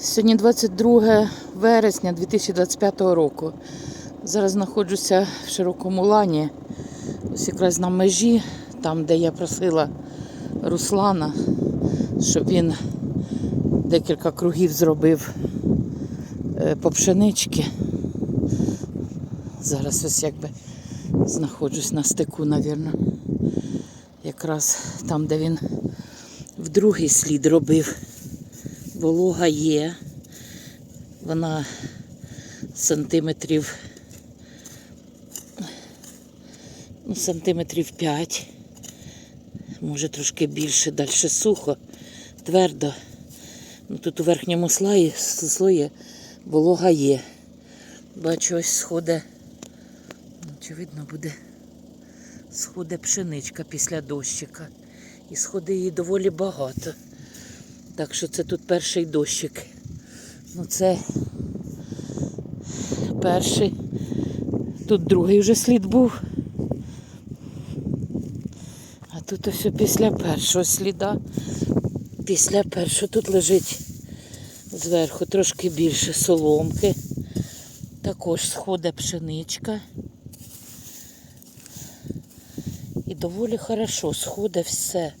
Сьогодні 22 вересня 2025 року. Зараз знаходжуся в широкому лані, ось якраз на межі, там, де я просила Руслана, щоб він декілька кругів зробив е, по пшенички. Зараз ось якби знаходжусь на стику, навірно. Якраз там, де він в другий слід робив. Волога є. Вона сантиметрів, ну, сантиметрів 5, може трошки більше, далі сухо, твердо. Ну, тут у верхньому слої, слої волога є. Бачу, ось сходи. Очевидно, буде сходи пшеничка після дощика. І сходи її доволі багато. Так що це тут перший дощик. Ну це перший. Тут другий вже слід був. А тут ось після першого сліда. Після першого тут лежить зверху трошки більше соломки. Також сходить пшеничка. І доволі хорошо сходить все.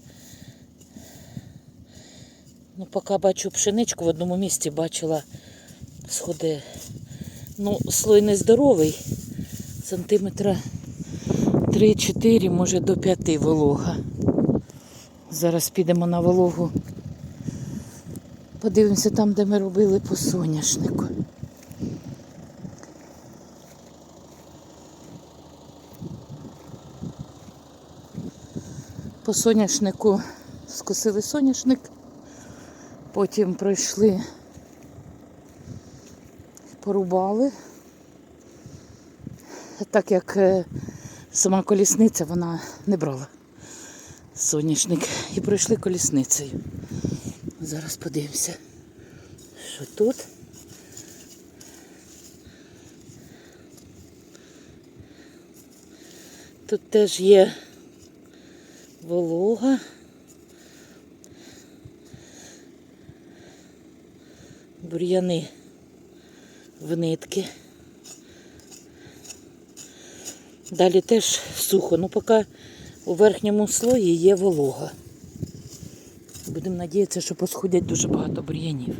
Ну, поки бачу пшеничку, в одному місці бачила сходи. Ну, слой нездоровий, сантиметра 3-4, може до 5 волога. Зараз підемо на вологу. Подивимося там, де ми робили по соняшнику. По соняшнику скосили соняшник. Потім пройшли, порубали. Так як е, сама колісниця вона не брала соняшник. І пройшли колісницею. Зараз подивимося, що тут. Тут теж є волога. Бур'яни в нитки. Далі теж сухо, ну поки у верхньому слої є волога. Будемо надіятися, що посходять дуже багато бур'янів.